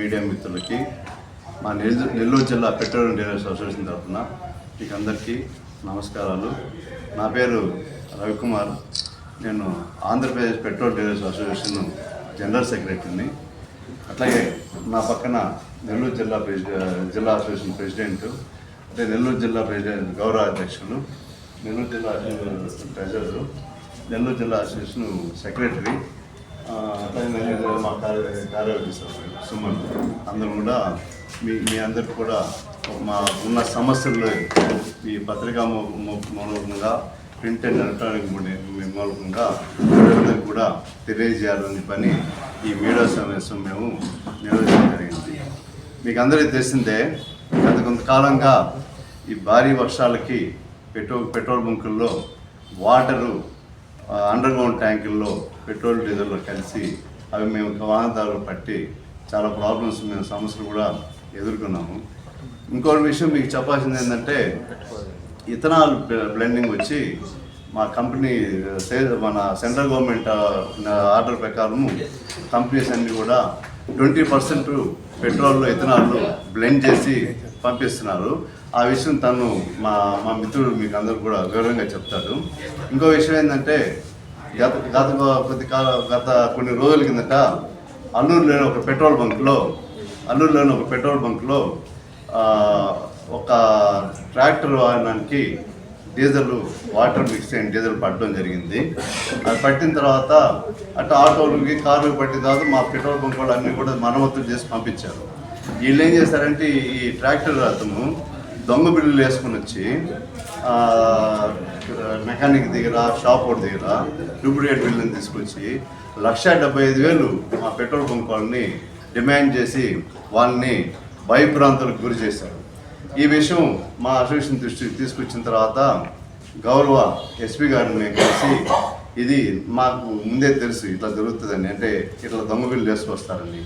Media మిత్రులకి మా నెల్లూరు నెల్లూరు జిల్లా పెట్రోలియం డీలర్స్ అసోసియేషన్ తరఫున మీకు అందరికీ నమస్కారాలు. నా పేరు రవికుమార్. నేను Andhra Pradesh petrol dealers association general సెక్రటరీని. అట్లాగే నా పక్కన నెల్లూరు జిల్లా జిల్లా అసోసియేషన్ ప్రెసిడెంట్ అంటే నెల్లూరు జిల్లా ప్రెసిడెంట్ గౌరవ అధ్యక్షులు నెల్లూరు జిల్లా అసోసియేషన్ ట్రెజరరు నెల్లూరు జిల్లా అసోసియేషన్ సెక్రటరీ ఆ, మా కార్య సభ్యులు సుమన్. అందరూ కూడా మీ మీ అందరికి కూడా మా ఉన్న సమస్యలు ఈ పత్రికా మూలకంగా ప్రింట్ అండ్ ఎలక్ట్రానిక్ మూలకంగా ప్రజలందరికీ కూడా తెలియజేయాలని పని ఈ మీడియా సమావేశం మేము నిర్వహించడం జరిగింది. మీకు అందరికీ తెలిసిందే గత కొంతకాలంగా ఈ భారీ వర్షాలకి పెట్రోల్ పెట్రోల్ బంకుల్లో వాటరు అండర్ గ్రౌండ్ ట్యాంకుల్లో పెట్రోల్ డీజిల్లో కలిసి అవి మేము వాహనదారులు పట్టి చాలా ప్రాబ్లమ్స్ మేము సమస్యలు కూడా ఎదుర్కొన్నాము. ఇంకొక విషయం మీకు చెప్పాల్సింది ఏంటంటే ఇథనాల్ బ్లెండింగ్ వచ్చి మా కంపెనీ సే- మన సెంట్రల్ గవర్నమెంట్ ఆర్డర్ ప్రకారము కంపెనీస్ అన్నీ కూడా ట్వంటీ పర్సెంట్ పెట్రోల్లో ఇథనాల్ బ్లెండ్ చేసి పంపిస్తున్నారు. ఆ విషయం తను మా మా మిత్రుడు మీకు అందరూ కూడా వివరంగా చెప్తాడు. ఇంకో విషయం ఏంటంటే గత గత కొద్ది కాలం గత కొన్ని రోజుల కిందట అల్లూరులోని ఒక పెట్రోల్ బంక్లో అల్లూరులోని ఒక పెట్రోల్ బంక్లో ఒక ట్రాక్టర్ వాహనానికి డీజిల్ వాటర్ మిక్స్ అయిన డీజిల్ పట్టడం జరిగింది. అది పట్టిన తర్వాత అటు ఆటోలకి కార్లకు పట్టిన తర్వాత మా పెట్రోల్ బంక్ వాళ్ళు అన్నీ కూడా మరమ్మతులు చేసి పంపించారు. వీళ్ళు ఏం చేశారంటే ఈ- ఈ ట్రాక్టర్ అతను దొంగ బిల్లులు వేసుకుని వచ్చి మెకానిక్ దగ్గర షాప్ ఒకటి దగ్గర డూప్లికేట్ బిల్లుని తీసుకొచ్చి లక్ష డెబ్బై ఐదు వేలు మా పెట్రోల్ బంక్ వాళ్ళని డిమాండ్ చేసి వాళ్ళని భయభ్రాంతులకు గురి చేశారు. ఈ విషయం మా అసోసియేషన్ దృష్టికి తీసుకొచ్చిన తర్వాత గౌరవ ఎస్పీ గారిని కలిసి ఇది మాకు ముందే తెలుసు ఇట్లా జరుగుతుందని అంటే ఇట్లా దొంగ బిల్లు వేసుకొస్తారని.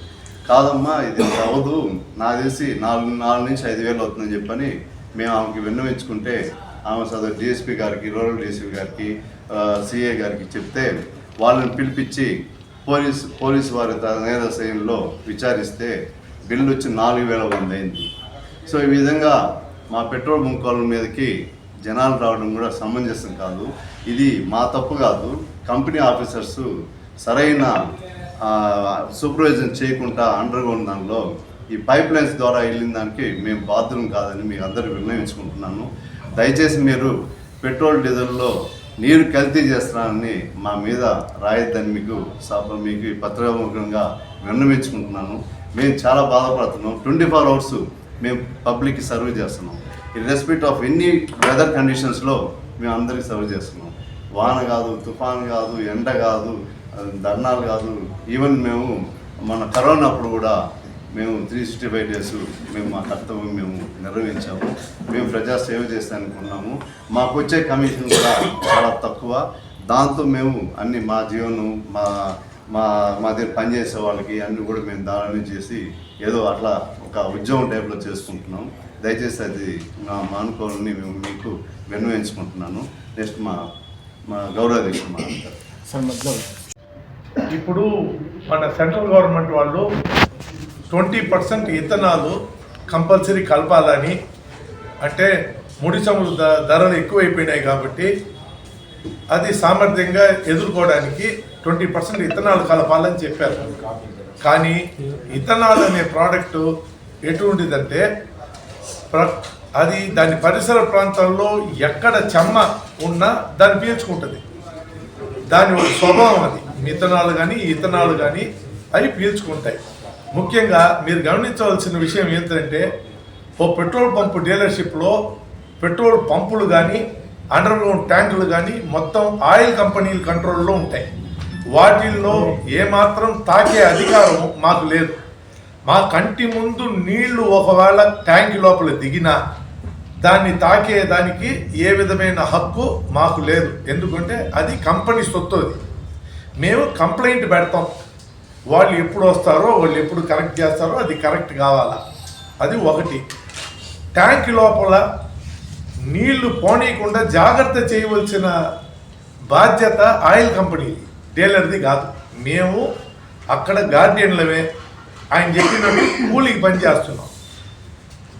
కాదమ్మా ఇది అవ్వదు. నా తెలిసి నాలుగు నాలుగు నుంచి ఐదు వేలు అవుతుందని చెప్పని మేము ఆమెకి విన్నవించుకుంటే ఆమె సదరు డిఎస్పీ గారికి రూరల్ డిఎస్పీ గారికి సిఏ గారికి చెప్తే వాళ్ళని పిలిపించి పోలీస్ పోలీస్ వారి నేరశయంలో విచారిస్తే బిల్లు వచ్చి నాలుగు వేల వంద అయింది. సో ఈ విధంగా మా పెట్రోల్ బంకుల మీదకి జనాలు రావడం కూడా సమంజసం కాదు. ఇది మా తప్పు కాదు. కంపెనీ ఆఫీసర్స్ సరైన సూపర్వైజన్ చేయకుండా అండర్ గ్రౌండ్ దానిలో ఈ పైప్ లైన్స్ ద్వారా వెళ్ళిన దానికి మేము బాధ్యులం కాదని మీ అందరూ విన్నవించుకుంటున్నాను. దయచేసి మీరు పెట్రోల్ డీజిల్లో నీరు కల్తీ చేస్తున్నారని మా మీద రాయొద్దని మీకు సభ మీకు పత్రముఖంగా విన్నవించుకుంటున్నాను. మేము చాలా బాధపడుతున్నాం. ట్వంటీ ఫోర్ అవర్స్ మేము పబ్లిక్కి సర్వ్ చేస్తున్నాం. ఇర్రెస్పెక్ట్ ఆఫ్ ఎనీ వెదర్ కండిషన్స్లో మేము అందరికీ సర్వ్ చేస్తున్నాం. వాన కాదు తుఫాన్ కాదు ఎండ కాదు ధర్నాలు కాదు. ఈవెన్ మేము మన కరోనా అప్పుడు కూడా మేము త్రీ సిక్స్టీ ఫైవ్ డేస్ మేము మా కర్తవ్యం మేము నిర్వహించాము. మేము ప్రజా సేవ చేస్తానికి ఉన్నాము మాకు వచ్చే కమిషన్ కూడా చాలా తక్కువ. దాంతో మేము అన్ని మా జీవనం మా మా మా దగ్గర పనిచేసే వాళ్ళకి అన్ని కూడా మేము దాని చేసి ఏదో అట్లా ఒక ఉద్యోగం టైప్లో చేసుకుంటున్నాం దయచేసి అది నా మానుకోవాలని మేము మీకు విన్నవించుకుంటున్నాను. నెక్స్ట్ మా మా గౌరవాధ్యక్షుడు మాట్లాడతారు ఇప్పుడు మన సెంట్రల్ గవర్నమెంట్ వాళ్ళు ట్వంటీ పర్సెంట్ ఇథనాలు కంపల్సరీ కలపాలని అంటే ముడి చమురు ధ- ధరలు ఎక్కువైపోయినాయి కాబట్టి అది సామర్థ్యంగా ఎదుర్కోవడానికి ట్వంటీ పర్సెంట్ ఇథనాలు కలపాలని చెప్పారు. కానీ ఇథనాల్ అనే ప్రోడక్ట్ ఎటువంటిదంటే ప్ర- అది దాని పరిసర ప్రాంతాల్లో ఎక్కడ చెమ్మ ఉన్నా దాన్ని పీల్చుకుంటుంది. దాని ఒక స్వభావం అది. మిథనాలు కానీ ఇథనాలు కానీ అవి పీల్చుకుంటాయి. ముఖ్యంగా మీరు గమనించవలసిన విషయం ఏంటంటే ఓ పెట్రోల్ పంపు డీలర్షిప్లో పెట్రోల్ పంపులు కానీ అండర్గ్రౌండ్ ట్యాంకులు కానీ మొత్తం ఆయిల్ కంపెనీల కంట్రోల్లో ఉంటాయి. వాటిల్లో ఏమాత్రం తాకే అధికారం మాకు లేదు. మా కంటి ముందు నీళ్ళు ఒకవేళ ట్యాంక్ లోపల దిగినా దాన్ని తాకే దానికి ఏ విధమైన హక్కు మాకు లేదు. ఎందుకంటే అది కంపెనీ సొత్తు అది. మేము కంప్లైంట్ పెడతాం. వాళ్ళు ఎప్పుడు వస్తారో వాళ్ళు ఎప్పుడు కరెక్ట్ చేస్తారో అది కరెక్ట్ కావాలా? అది ఒకటి. ట్యాంక్ లోపల నీళ్ళు పోనీయకుండా జాగ్రత్త చేయవలసిన బాధ్యత ఆయిల్ కంపెనీ డీలర్ది కాదు. మేము అక్కడ గార్డియన్లమే. ఆయన చెప్పినట్టు కూలికి పని చేస్తున్నాం.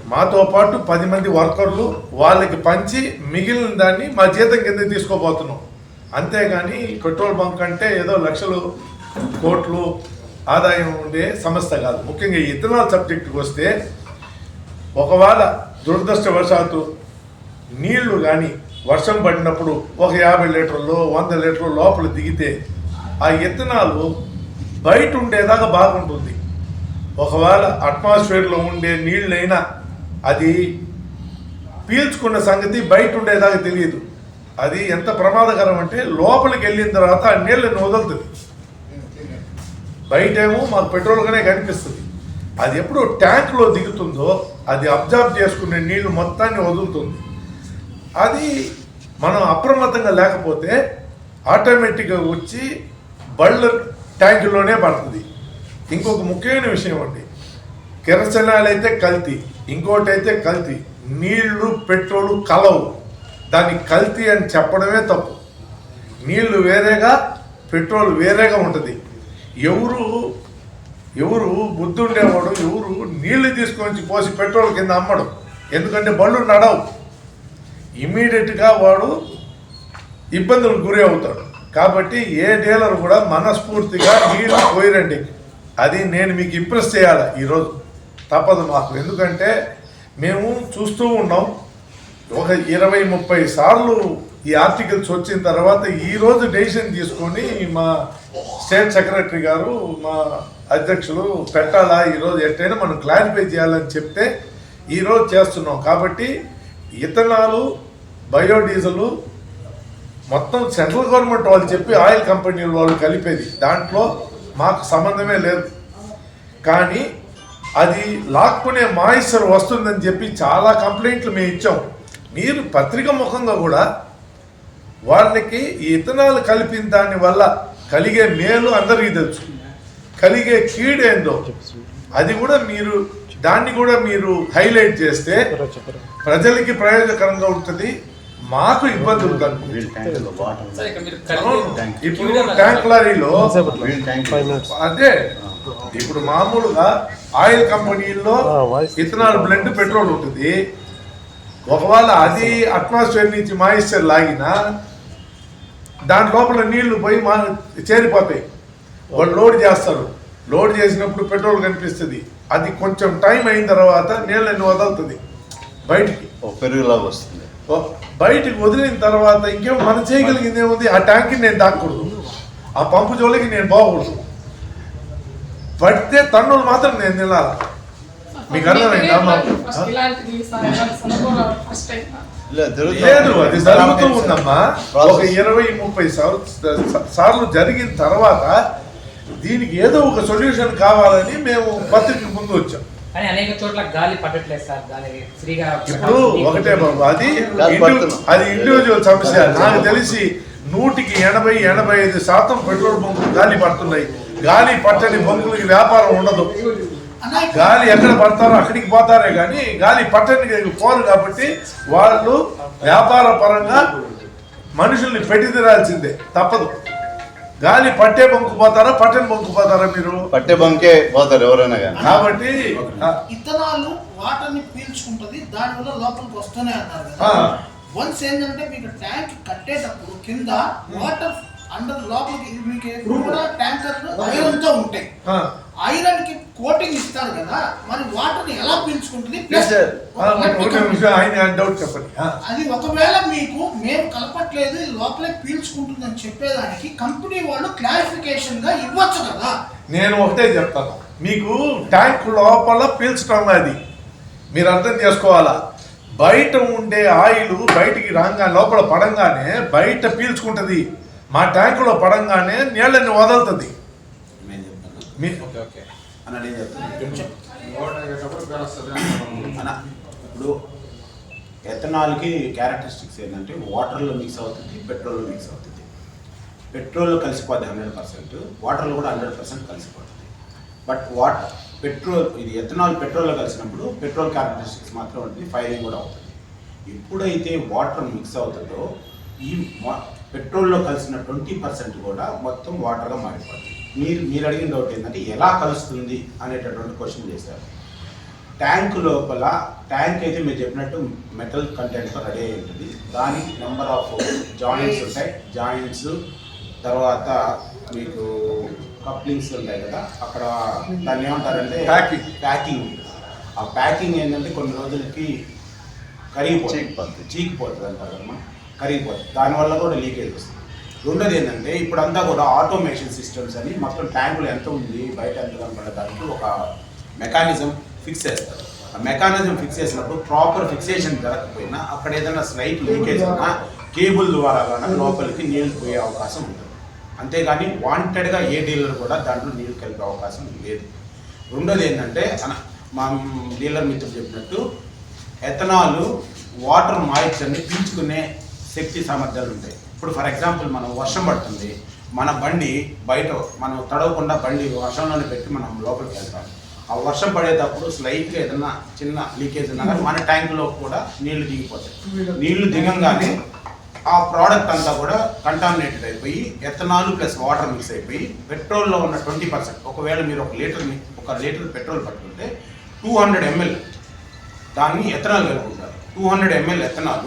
మాతో పాటు పది మంది వర్కర్లు వాళ్ళకి పంచి మిగిలిన దాన్ని మా జీతం కింద తీసుకోబోతున్నాం. అంతేగాని పెట్రోల్ బంక్ అంటే ఏదో లక్షలు కోట్లు ఆదాయం ఉండే సంస్థ కాదు. ముఖ్యంగా ఈ ఇథనాల్ సబ్జెక్టుకి వస్తే ఒకవేళ దురదృష్టవశాత్తు నీళ్ళు కానీ వర్షం పడినప్పుడు ఒక యాభై లీటర్లు వంద లీటర్లు లోపల దిగితే ఆ ఇథనాలు బయట ఉండేదాకా బాగుంటుంది. ఒకవేళ అట్మాస్ఫియర్లో ఉండే నీళ్ళైనా అది పీల్చుకున్న సంగతి బయట ఉండేదాకా తెలియదు. అది ఎంత ప్రమాదకరం అంటే లోపలికి వెళ్ళిన తర్వాత ఆ నీళ్ళని వదులుతుంది. బయటేమో మాకు పెట్రోల్గానే కనిపిస్తుంది. అది ఎప్పుడు ట్యాంక్లో దిగుతుందో అది అబ్జర్వ్ చేసుకునే నీళ్ళు మొత్తాన్ని వదులుతుంది. అది మనం అప్రమత్తంగా లేకపోతే ఆటోమేటిక్గా వచ్చి బళ్ళు ట్యాంకులోనే పడుతుంది. ఇంకొక ముఖ్యమైన విషయం అండి. కిరసనాలు అయితే కల్తీ ఇంకోటి అయితే కల్తీ. నీళ్ళు పెట్రోలు కలవు. దాన్ని కల్తీ అని చెప్పడమే తప్పు. నీళ్ళు వేరేగా పెట్రోల్ వేరేగా ఉంటుంది. ఎవరు ఎవరు బుద్ధుండేవాడు ఎవరు నీళ్ళు తీసుకొని పోసి పెట్రోల్ కింద అమ్మడు. ఎందుకంటే బళ్ళు నడవు. ఇమీడియట్గా వాడు ఇబ్బందులకు గురి అవుతాడు. కాబట్టి ఏ డీలర్ కూడా మనస్ఫూర్తిగా నీళ్ళు పోయిరండి. అది నేను మీకు ఇంప్రెస్ చేయాలి ఈరోజు? తప్పదు మాకు. ఎందుకంటే మేము చూస్తూ ఉన్నాం. ఒక ఇరవై ముప్పై సార్లు ఈ ఆర్టికల్స్ వచ్చిన తర్వాత ఈరోజు డెసిషన్ తీసుకొని మా స్టేట్ సెక్రటరీ గారు మా అధ్యక్షులు పెట్టాలా ఈరోజు ఎట్టయినా మనం క్లారిఫై చేయాలని చెప్తే ఈరోజు చేస్తున్నాం. కాబట్టి ఇథనాలు బయోడీజిల్ మొత్తం సెంట్రల్ గవర్నమెంట్ వాళ్ళు చెప్పి ఆయిల్ కంపెనీల వాళ్ళు కలిపేది. దాంట్లో మాకు సంబంధమే లేదు. కానీ అది లాక్కునే మాయిశ్చర్ వస్తుందని చెప్పి చాలా కంప్లైంట్లు మేము ఇచ్చాం. మీరు పత్రిక ముఖంగా కూడా వాళ్ళకి ఈ ఇథనాలు కలిపిన దాని వల్ల కలిగే మేలు అందరికీ తెలుసు. కలిగే కీడేందో అది కూడా మీరు దాన్ని కూడా మీరు హైలైట్ చేస్తే ప్రజలకి ప్రయోజనకరంగా ఉంటుంది మాకు ఇబ్బందులు ఇప్పుడు ట్యాంక్ లారీలో అదే ఇప్పుడు మామూలుగా ఆయిల్ కంపెనీల్లో ఇథనాల్ బ్లెండ్ పెట్రోల్ ఉంటుంది. ఒకవేళ అది అట్మాస్ఫియర్ నుంచి మాయిశ్చర్ లాగినా దాని లోపల నీళ్ళు పోయి మా చేరిపోతాయి. వాళ్ళు లోడ్ చేస్తారు. లోడ్ చేసినప్పుడు పెట్రోల్ కనిపిస్తుంది. అది కొంచెం టైం అయిన తర్వాత నీళ్ళని వదులుతుంది బయటికి. పెరుగులాగా వస్తుంది. బయటికి వదిలిన తర్వాత ఇంకేం మనం చేయగలిగింది ఏముంది? ఆ ట్యాంక్ని నేను దాక్కూడదు ఆ పంపు జోలికి నేను పోకూడదు. పడితే తన్నులు మాత్రం నేను తినాలి మీకు అర్థమైందా లేదు అది జరుగుతూ ఉందమ్మా. ఒక ఇరవై ముప్పై సార్లు సార్లు జరిగిన తర్వాత దీనికి ఏదో ఒక సొల్యూషన్ కావాలని మేము పత్రిక ముందు వచ్చాం. కానీ అనేక చోట్ల గాలి పట్టట్లేదు సార్ గాలి ఫ్రీగా ఇప్పుడు ఒకటే బాబు అది. అది ఇండివిజువల్ సమస్య. నాకు తెలిసి నూటికి ఎనభై ఎనభై ఐదు శాతం పెట్రోల్ బంకులు గాలి పడుతున్నాయి. గాలి పట్టని బంకులకి వ్యాపారం ఉండదు. గాలి ఎక్కడ పడతారో అక్కడికి పోతారే కానీ గాలి పట్టని పోరు కాబట్టి వాళ్ళు వ్యాపార పరంగా మనుషుల్ని పెట్టి తిరాల్సిందే. తప్పదు. గాలి పట్టే బంకు పోతారా పట్టని బంకు పోతారా మీరు? పట్టే బంకే పోతారు ఎవరైనా కానీ కాబట్టి ఆ, ఇత్తనాలు వాటర్ని పీల్చుకుంటది దాని వల్ల లోపలికి వస్తూనే అన్నారు వన్స్ ఏంటంటే మీకు ట్యాంక్ కట్టేటప్పుడు కింద వాటర్ అండర్ లోపలికి మీకు కూడా ట్యాంకర్లు ఐరన్తో ఉంటాయి. ఆ. కోటింగ్ ఇస్తారు కదా మరి వాటర్ని ఎలా పీల్చుకుంటుంది? ఆయన డౌట్ చెప్పండి. ఆ. అది ఒకవేళ మీకు మేము కలపట్లేదు లోపలే పీల్చుకుంటుందని చెప్పేదానికి కంపెనీ వాళ్ళు క్లారిఫికేషన్గా ఇవ్వచ్చు కదా. నేను ఒకటే చెప్తాను. మీకు ట్యాంక్ లోపల పీల్చడం అది. మీరు అర్థం చేసుకోవాలా? బయట ఉండే ఆయిల్ బయటికి రాగా లోపల పడంగానే బయట పీల్చుకుంటది. మా ట్యాంకులో పడంగానే నీళ్ళని వదులుతుంది. నేను చెప్తాను. మీ అన్న నేను చెప్తాను అన్న. ఇప్పుడు ఎథనాల్కి క్యారెక్టరిస్టిక్స్ ఏంటంటే వాటర్లో మిక్స్ అవుతుంది పెట్రోల్లో మిక్స్ అవుతుంది. పెట్రోల్లో కలిసిపోద్ది హండ్రెడ్ పర్సెంట్ వాటర్లో కూడా హండ్రెడ్ పర్సెంట్ కలిసిపోతుంది. బట్ వాట్ పెట్రోల్ ఇది ఎథనాల్ పెట్రోల్లో కలిసినప్పుడు పెట్రోల్ క్యారెక్టరిస్టిక్స్ మాత్రం ఉంటుంది ఫైరింగ్ కూడా అవుతుంది. ఎప్పుడైతే వాటర్ మిక్స్ అవుతుందో ఈ పెట్రోల్లో కలిసిన ట్వంటీ పర్సెంట్ కూడా మొత్తం వాటర్గా మారిపోతుంది మీరు మీరు అడిగిన డౌట్ ఏంటంటే ఎలా కలుస్తుంది అనేటటువంటి క్వశ్చన్ చేశారు. ట్యాంక్ లోపల ట్యాంక్ అయితే మీరు చెప్పినట్టు మెటల్ కంటెంట్తో రెడీ అయి ఉంటుంది. దానికి నెంబర్ ఆఫ్ జాయింట్స్ ఉంటాయి. జాయింట్స్ తర్వాత మీకు కప్లింగ్స్ ఉంటాయి కదా అక్కడ దాన్ని ఏమంటారంటే. ప్యాకింగ్ ఉంటుంది. ఆ ప్యాకింగ్ ఏంటంటే కొన్ని రోజులకి కరిగిపోతుంది. చీకిపోతుంది. అంటారు కరిగిపోతుంది. దానివల్ల కూడా లీకేజ్ వస్తుంది. రెండోది ఏంటంటే ఇప్పుడంతా కూడా ఆటోమేషన్ సిస్టమ్స్ అని మొత్తం ట్యాంకులు ఎంత ఉంది బయట ఎంత కనపడే దానికి ఒక మెకానిజం ఫిక్స్ చేస్తారు. ఆ మెకానిజం ఫిక్స్ చేసినప్పుడు ప్రాపర్ ఫిక్సేషన్ జరగకపోయినా అక్కడ ఏదైనా స్లైట్ లీకేజ్ ఉన్నా కేబుల్ ద్వారా కానీ లోపలికి నీళ్ళు పోయే అవకాశం ఉంటుంది. అంతేగాని వాంటెడ్గా ఏ డీలర్ కూడా దాంట్లో నీళ్ళు కలిపే అవకాశం లేదు. రెండోది ఏంటంటే మా డీలర్ మిత్రులు చెప్పినట్టు ఎథనాల్ వాటర్ మాయిశ్చర్ని పీల్చుకునే శక్తి సామర్థ్యాలు ఉంటాయి. ఇప్పుడు ఫర్ ఎగ్జాంపుల్ మనం వర్షం పడుతుంది మన బండి బయట మనం తడవకుండా బండి వర్షంలోనే పెట్టి మనం లోపలికి వెళ్తాం. ఆ వర్షం పడేటప్పుడు స్లైట్గా ఏదైనా చిన్న లీకేజ్ ఉన్నా కానీ మన ట్యాంకులో కూడా నీళ్ళు దిగిపోతాయి. నీళ్ళు దిగంగానే ఆ ప్రోడక్ట్ అంతా కూడా కంటామినేటెడ్ అయిపోయి ఎథనాల్ ప్లస్ వాటర్ మిక్స్ అయిపోయి పెట్రోల్లో ఉన్న ట్వంటీ పర్సెంట్ ఒకవేళ మీరు ఒక లీటర్ని ఒక లీటర్ పెట్రోల్ పట్టుకుంటే టూ హండ్రెడ్ ఎంఎల్ దాన్ని ఎథనాల్ కలుపుకుంటారు టూ హండ్రెడ్ ఎంఎల్ ఎథనాల్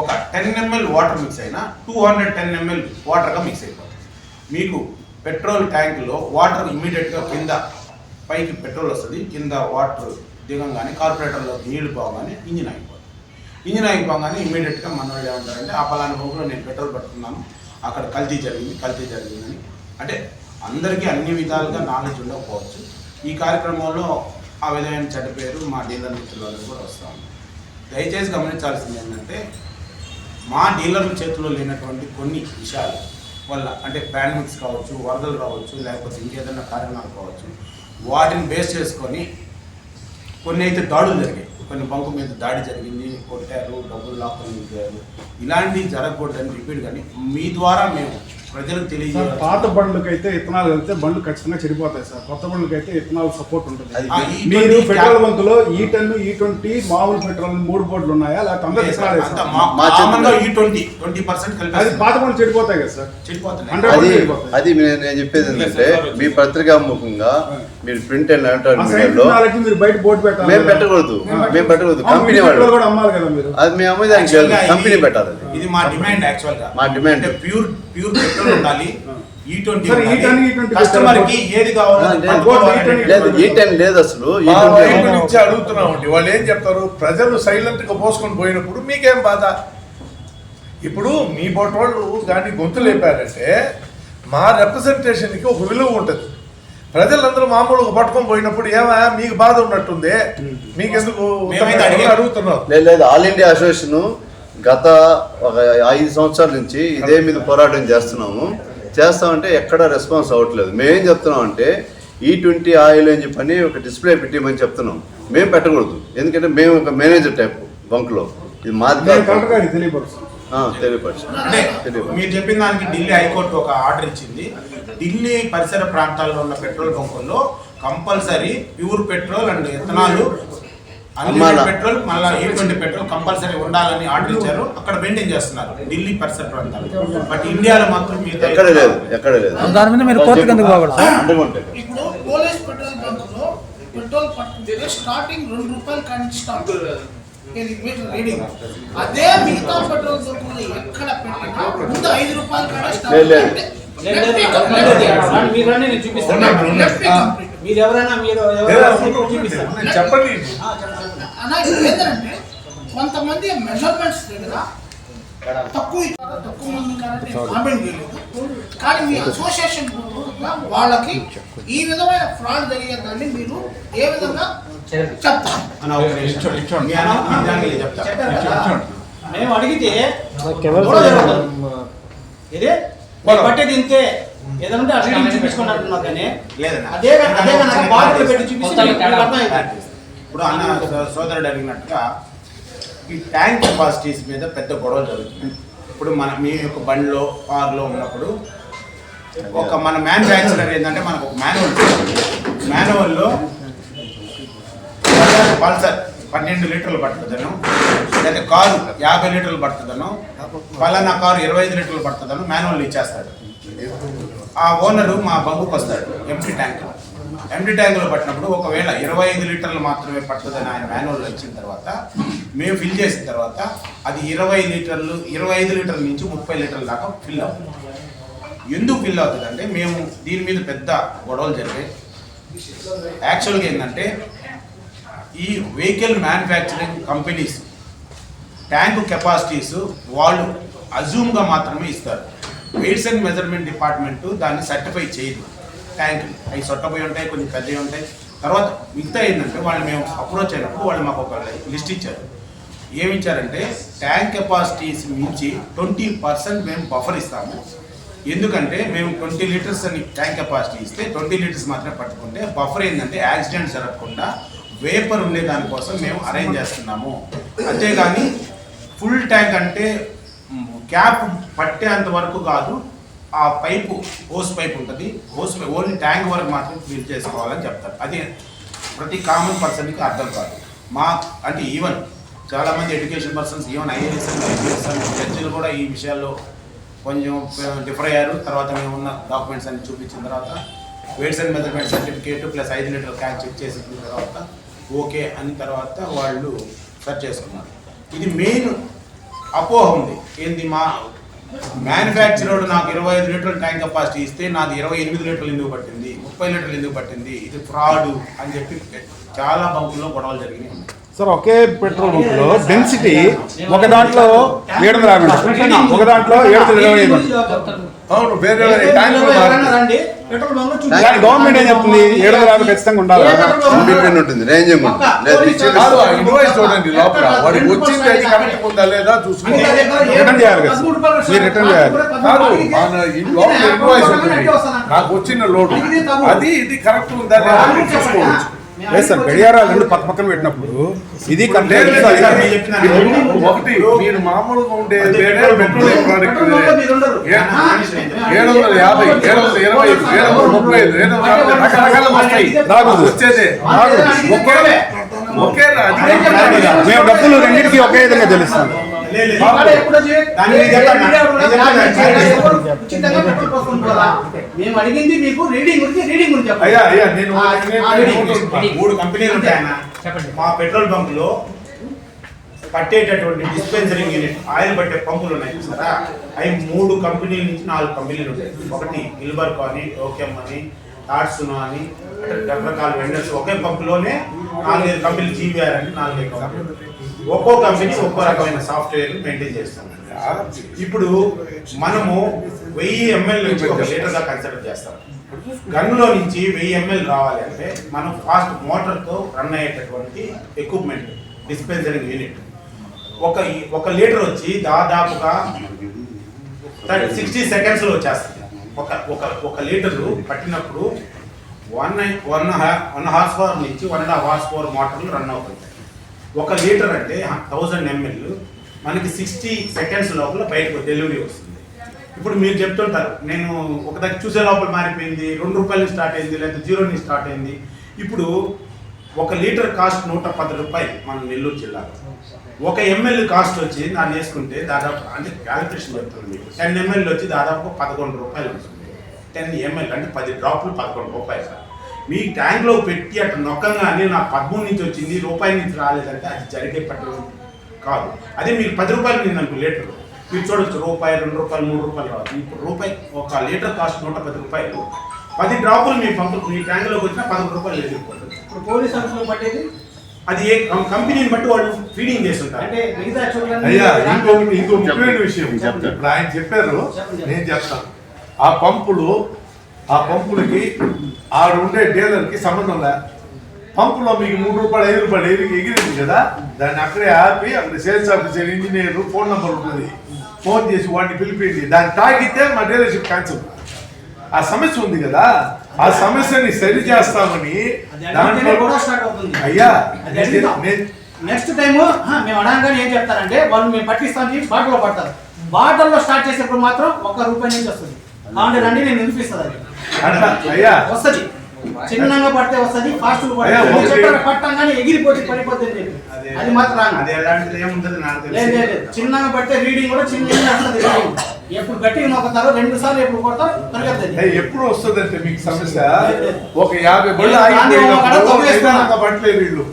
ఒక టెన్ ఎంఎల్ వాటర్ మిక్స్ అయినా టూ హండ్రెడ్ టెన్ ఎంఎల్ వాటర్గా మిక్స్ అయిపోతుంది. మీకు పెట్రోల్ ట్యాంకులో వాటర్ ఇమ్మీడియట్గా కింద పైకి పెట్రోల్ వస్తుంది కింద వాటర్ దిగంగానే కార్పొరేటర్లో నీళ్ళు పోగానే ఇంజిన్ అయిపోతుంది ఇంజిన్ అయిపోగానే ఇమ్మీడియట్గా మన వాళ్ళు ఏమంటారంటే ఆ పలానా భూమిలో నేను పెట్రోల్ పెడుతున్నాను అక్కడ కల్తీ జరిగింది కల్తీ జరిగిందని. అంటే అందరికీ అన్ని విధాలుగా నాలెడ్జ్ ఉండకపోవచ్చు. ఈ కార్యక్రమంలో ఆ విధమైన చెడ్డ పేరు మా డీలర్ మిత్రులకు కూడా వస్తూ ఉంది దయచేసి గమనించాల్సింది ఏంటంటే మా డీలర్ల చేతిలో లేనటువంటి కొన్ని విషయాలు వల్ల అంటే పాండమిక్స్ కావచ్చు వరదలు కావచ్చు లేకపోతే ఇంకేదైనా కారణాలు కావచ్చు వాటిని బేస్ చేసుకొని కొన్ని అయితే దాడులు జరిగాయి. కొన్ని బంకు మీద దాడి జరిగింది కొట్టారు డబ్బులు లాక్కొని దిగారు. ఇలాంటివి జరగకూడదని రిపీట్ కానీ మీ ద్వారా మేము ప్రజలకు సార్ తెలియజేయాలి పాత బండ్లకైతే ఇత్తనాలు వెళ్తే బండ్లు ఖచ్చితంగా చెడిపోతాయి సార్. కొత్త బండ్లకైతే ఇత్తనాలు సపోర్ట్ ఉంటుంది. మీరు ట్వంటీ పెట్రోల్ బంకులో ఈ టెన్ ఈ ట్వంటీ మామూలు పెట్రోల్ మూడు బోర్డులు ఉన్నాయా? లేకపోతే పర్సెంట్ అది పాత బండ్లు చెడిపోతాయి కదా సార్. చెడిపోతాయి. అది నేను నేను చెప్పేది ఏంటంటే మీ పత్రికా ముఖంగా మీరు ప్రింట్ అండ్ ఎలక్ట్రానిక్ మీరు బయట బోర్డు పెట్టాలి. మేము. పెట్టకూడదు. మేము పెట్టకూడదు. కంపెనీ వాళ్ళు. పెట్రోల్ కూడా అమ్మాలి కదా మీరు. అది మేము అమ్మేది దానికి. కంపెనీ పెట్టాలి. ఇది మా డిమాండ్ యాక్చువల్గా. మా డిమాండ్. ప్యూర్ ప్యూర్ పెట్రోల్ ఉండాలి. ఈ ట్వంటీ సరే, E10, E20 కస్టమర్కి ఏది కావాలో ఆ, అది లేదు. ఈ అసలు. నుంచి అడుగుతున్నామండి. వాళ్ళు ఏం చెప్తారు? ప్రజలు సైలెంట్గా పోసుకొని పోయినప్పుడు మీకేం బాధ? ఇప్పుడు మీ బొట్ట వాళ్ళు దాన్ని గొంతు లేపారంటే మా representation కి ఒక విలువ ఉంటుంది. ప్రజలందరూ మామూలుగా పట్టుకొని పోయినప్పుడు ఏమా మీకు బాధ ఉన్నట్టుంది? మీకెందుకు మేమైతే అడిగాం. అడుగుతున్నాం లేదు లేదు ఆల్ ఇండియా అసోసియేషన్ గత ఒక ఐదు సంవత్సరాల నుంచి ఇదే మీద పోరాటం చేస్తున్నాము. చేస్తామంటే ఎక్కడ రెస్పాన్స్ అవ్వట్లేదు. మేమేం చెప్తున్నాం అంటే ఈ ట్వంటీ ఆయిల్ అని చెప్పని ఒక డిస్ప్లే పెట్టిమని చెప్తున్నాం. మేము పెట్టకూడదు. ఎందుకంటే మేము ఒక మేనేజర్ టైప్ బంక్లో. ఇది మాది నేను మీరు చెప్పిన దానికి ఢిల్లీ హైకోర్టు ఒక ఆర్డర్ ఇచ్చింది. ఢిల్లీ పరిసర ప్రాంతాల్లో ఉన్న పెట్రోల్ బంకుల్లో కంపల్సరీ ప్యూర్ పెట్రోల్ అండ్ అమ్మాలా. పెట్రోల్ మళ్ళీ ఈ ట్వంటీ పెట్రోల్ కంపల్సరీ ఉండాలని ఆర్డర్ ఇచ్చారు. అక్కడ మెయింటైన్ చేస్తున్నారు ఢిల్లీ పరిసర ప్రాంతాలు బట్ ఇండియాలో మాత్రం మీరు ఎక్కడ లేదు ఎక్కడ లేదు. దాని మీద మీరు ఇప్పుడు పోలీస్ పెట్రోల్ బంకులో పెట్రోల్ పట్టుకుంటే స్టార్టింగ్ రెండు రూపాయలు కానీ స్టార్ట్. రీడింగ్ అదే మిగతా పెట్రోల్ బంకులు ఎక్కడ పెట్టినా ముందు ఐదు రూపాయలు. మీరు ఎవరైనా మీరు చెప్పండి. కొంతమంది మెజర్మెంట్స్ దగ్గర తక్కువ తక్కువ మంది ఉన్నారని కామెంట్ చేయలేదు కానీ మీ అసోసియేషన్ వాళ్ళకి ఈ విధమైన ఫ్రాడ్ జరిగేదాన్ని మీరు ఏ విధంగా చెప్తారు మేము అడిగితే గొడవ జరుగుతుంది. ఇది మీరు పట్టేది అట్లా చూపించుకోండి అంటున్నారు కానీ అదే అదే కనుక బాటిల్ పెట్టి చూపిస్తే అర్థం ఇప్పుడు అన్న సోదరుడు అడిగినట్టుగా ఈ ట్యాంక్ కెపాసిటీస్ మీద పెద్ద గొడవలు జరుగుతున్నాయి. ఇప్పుడు మన మీ యొక్క బండిలో కార్లో ఉన్నప్పుడు ఒక మన మ్యానుఫ్యాక్చరర్ ఏంటంటే మనకు ఒక మాన్యువల్ మాన్యువల్లో పల్సర్ పన్నెండు లీటర్లు పడుతుందను లేదా కారు యాభై లీటర్లు పడుతుందను పలానా కారు ఇరవై ఐదు లీటర్లు పడుతుందను మాన్యువల్ ఇచ్చేస్తాడు. ఆ ఓనరు మా బంకుకు వస్తాడు ఎంటీ ట్యాంక్ ఎండి ట్యాంకులో పట్టినప్పుడు ఒకవేళ ఇరవై ఐదు లీటర్లు మాత్రమే పడుతుందని ఆయన మాన్యువల్ ఇచ్చిన తర్వాత మేము ఫిల్ చేసిన తర్వాత అది ఇరవై లీటర్లు ఇరవై ఐదు లీటర్ల నుంచి ముప్పై లీటర్ల దాకా ఫిల్ అవుతుంది. ఎందుకు ఫిల్ అవుతుంది అంటే మేము దీని మీద పెద్ద గొడవలు జరిగాయి. యాక్చువల్గా ఏంటంటే ఈ vehicle manufacturing companies tank capacities వాళ్ళు అజూమ్గా మాత్రమే ఇస్తారు. వెయిట్స్ అండ్ మెజర్మెంట్ డిపార్ట్మెంటు దాన్ని సర్టిఫై చేయదు. ట్యాంక్. అవి సొట్టపోయి ఉంటాయి కొంచెం పెద్దవి ఉంటాయి. తర్వాత మిగతా ఏంటంటే వాళ్ళు మేము అప్రోచ్ అయినప్పుడు వాళ్ళు మాకు ఒక లిస్ట్ ఇచ్చారు. ఏమి ఇచ్చారంటే ట్యాంక్ కెపాసిటీస్ మించి ట్వంటీ పర్సెంట్ మేము బఫర్ ఇస్తాము. ఎందుకంటే మేము ట్వంటీ లీటర్స్ అని ట్యాంక్ కెపాసిటీ ఇస్తే ట్వంటీ లీటర్స్ మాత్రమే పట్టుకుంటే బఫర్ ఏంటంటే యాక్సిడెంట్ జరగకుండా వేపర్ ఉండే దానికోసం మేము అరేంజ్ చేస్తున్నాము. అంతేగాని ఫుల్ ట్యాంక్ అంటే క్యాప్ పట్టేంత వరకు కాదు. ఆ పైపు హోస్ పైప్ ఉంటుంది. హోస్ పైప్ ఓన్లీ ట్యాంక్ వరకు మాత్రం ఫిల్ చేసుకోవాలని చెప్తారు. అది ప్రతి కామన్ పర్సన్కి అర్థం కాదు. మా అంటే ఈవెన్ చాలామంది education persons even IAS IPS జడ్జిలు కూడా ఈ విషయాల్లో కొంచెం డిఫర్ అయ్యారు. తర్వాత మేము ఉన్న డాక్యుమెంట్స్ అన్ని చూపించిన తర్వాత weights and measurement certificate plus ఐదు లీటర్ క్యాన్ చెక్ చేసిన తర్వాత ఓకే అని తర్వాత వాళ్ళు సెర్చ్ చేసుకున్నారు. ఇది మెయిన్ అపోహ ఉంది. ఏంది మా మ్యానుఫ్యాక్చరర్ నాకు ఇరవై ఐదు లీటర్ల ట్యాంక్ కెపాసిటీ ఇస్తే నాది ఇరవై ఎనిమిది లీటర్లు ఎందుకు పట్టింది ముప్పై లీటర్లు ఎందుకు పట్టింది ఇది ఫ్రాడ్ అని చెప్పి చాలా బంకుల్లో గొడవలు జరిగినాయి సార్ ఒకే పెట్రోల్ బంక్లో డెన్సిటీ ఒక దాంట్లో ఏడు వందల యాభై ఉంటుంది. ఒక దాంట్లో ఏడు వందల ఇరవై ఐదు. అవును వేరే గవర్నమెంట్ ఏం చెప్తుంది? ఏడు యాభై ఖచ్చితంగా ఉండాలి? ఉంటుంది. చూడండి లోపల. వాడికి వచ్చింది అది కరెక్ట్ ఉందా లేదా రిటర్న్ చేయాలి మీరు రిటర్న్ చేయాలి. కాదు మన ఈ లోపల ఇన్వాయిస్ ఉంటుంది. నాకు వచ్చిన లోటు. అది ఇది కరెక్ట్ ఉందా చూసుకోవచ్చు. లేదు సార్ గడియారాలు రెండు పక్క పక్కన పెట్టినప్పుడు ఇది ఒకటి మీరు మామూలుగా ఉండే ప్రోడక్ట్ ఏడు వందల యాభై ఏడు వందల ఇరవై ఏడు వందల ముప్పై ఐదు ఏడు వందల రకరకాలు వస్తాయి. రాకూడదు. వచ్చేదే రాకూడదు. ఒకే మేము డబ్బులు రెండింటికి ఒకే విధంగా తెలుస్తాం మేము అడిగింది మీకు రీడింగ్ గురించి రీడింగ్ గురించి. అయ్యా అయ్యా నేను. మూడు కంపెనీలు ఉంటాయన్న. మా పెట్రోల్ బంకులో పట్టేటటువంటి డిస్పెన్సరింగ్ యూనిట్ ఆయిల్ పట్టే పంపులు ఉన్నాయి చూసారా? అవి మూడు కంపెనీల నుంచి నాలుగు కంపెనీలు ఉంటాయి. ఒకటి ఇల్బర్క్ అని ఓకెమ్ అని టాట్సునో అని రకరకాల వెండర్స్ ఒకే పంపులోనే నాలుగైదు కంపెనీలు జీవీఆర్ అని నాలుగైదు కంపెనీలు. ఒక్కో కంపెనీ ఒక్కో రకమైన సాఫ్ట్వేర్ మెయింటైన్ చేస్తాం. ఇప్పుడు మనము వెయ్యి ఎంఎల్ నుంచి ఒక లీటర్గా కన్సిడర్ చేస్తాం. గన్లో నుంచి వెయ్యి ఎంఎల్ రావాలి అంటే మనం ఫాస్ట్ మోటార్తో రన్ అయ్యేటటువంటి ఎక్విప్మెంట్ డిస్పెన్సరింగ్ యూనిట్ ఒక ఒక లీటర్ వచ్చి దాదాపుగా సిక్స్టీ సెకండ్స్లో వచ్చేస్తుంది. ఒక ఒక ఒక లీటరు పట్టినప్పుడు one one one horse power నుంచి one and half horse power మోటార్లు రన్ అవుతుంటాయి. ఒక లీటర్ అంటే థౌజండ్ ఎంఎల్ మనకి సిక్స్టీ సెకండ్స్ లోపల బయటకు డెలివరీ వస్తుంది. ఇప్పుడు మీరు చెప్తుంటారు నేను ఒక దగ్గర చూసే లోపల మారిపోయింది రెండు రూపాయలు స్టార్ట్ అయింది లేదా జీరో నుంచి స్టార్ట్ అయింది. ఇప్పుడు ఒక లీటర్ కాస్ట్ నూట పది రూపాయలు మన నెల్లూరు జిల్లాలో. ఒక ఎంఎల్ కాస్ట్ వచ్చి దాన్ని వేసుకుంటే దాదాపు అంటే క్యాలిక్యులేషన్ చెప్తుంది మీకు టెన్ ఎంఎల్ వచ్చి దాదాపు పదకొండు రూపాయలు ఉంటుంది టెన్ ఎంఎల్ అంటే పది డ్రాపులు పదకొండు రూపాయలు సార్. మీ ట్యాంక్లో పెట్టి అటు నొక్కంగానే నాకు పదమూడు నుంచి వచ్చింది రూపాయి నుంచి రాలేదంటే అది జరిగే పట్టు కాదు. అదే మీరు పది రూపాయలు నేను అనుకో లీటర్. మీరు చూడొచ్చు రూపాయి రెండు రూపాయలు మూడు రూపాయలు రాదు ఇప్పుడు రూపాయి ఒక లీటర్ కాస్ట్ నూట పది రూపాయలు. పది డ్రాపులు మీ పంపు మీ ట్యాంక్లోకి వచ్చినా పదకొండు రూపాయలు వెళ్ళిపోతుంది ఇప్పుడు. పోలీస్ ఆఫీసులో పట్టేది అది ఏ కంపెనీని బట్టి వాళ్ళు ఫీడింగ్ చేస్తుంటారు. అంటే మిగతా చోట్ల అయ్యా ఇంకో ఇంకో ముఖ్యమైన విషయం. ఇప్పుడు ఆయన చెప్పారు. నేను చెప్తాను. ఆ పంపులు ఆ పంపులకి ఆడు ఉండే డీలర్కి సంబంధం లే. పంపులో మీకు మూడు రూపాయలు ఐదు రూపాయలు ఎగిరి ఎగిరింది కదా దాన్ని అక్కడే ఆపి అక్కడ sales officer engineer phone number ఉంటుంది. ఫోన్ చేసి వాడిని పిలిపిండి దాన్ని తాగితే మా డీలర్షిప్ క్యాన్సిల్. ఆ సమస్య ఉంది కదా ఆ సమస్యని సరి చేస్తామని దాంట్లో అవుతుంది. అయ్యా నెక్స్ట్ టైం మేము అడగగానే ఏం చెప్తారంటే వాళ్ళు మేము పట్టిస్తామని చెప్పి బాటలో పడతారు. బాటల్లో స్టార్ట్ చేసేప్పుడు మాత్రం ఒక్క రూపాయి నుంచి వస్తుంది. కాబట్టి రండి నేను వినిపిస్తుంది అది. అట్లా అయ్యా. వస్తుంది. చిన్నగా పడితే వస్తుంది ఫాస్ట్ పట్టంగానే ఎగిరిపోతే పడిపోతుంది అది మాత్రం. చిన్నగా పడితే రీడింగ్ కూడా చిన్నగా వస్తుంది రీడింగ్. ఎప్పుడు గట్టిగా నొక్కుతారో రెండు సార్లు ఎప్పుడు కొడతారో పరిగెత్తది ఎప్పుడు వస్తుందంటే మీకు సమస్య? ఒక యాభై బళ్ళు పట్టలేదు వీళ్ళు.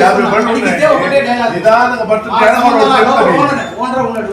యాభై బళ్ళు అడిగితే ఒకటే ఉన్నాయి డైలాగ్. నిదానంగా పట్టు ఓనర్ ఉన్నాడు.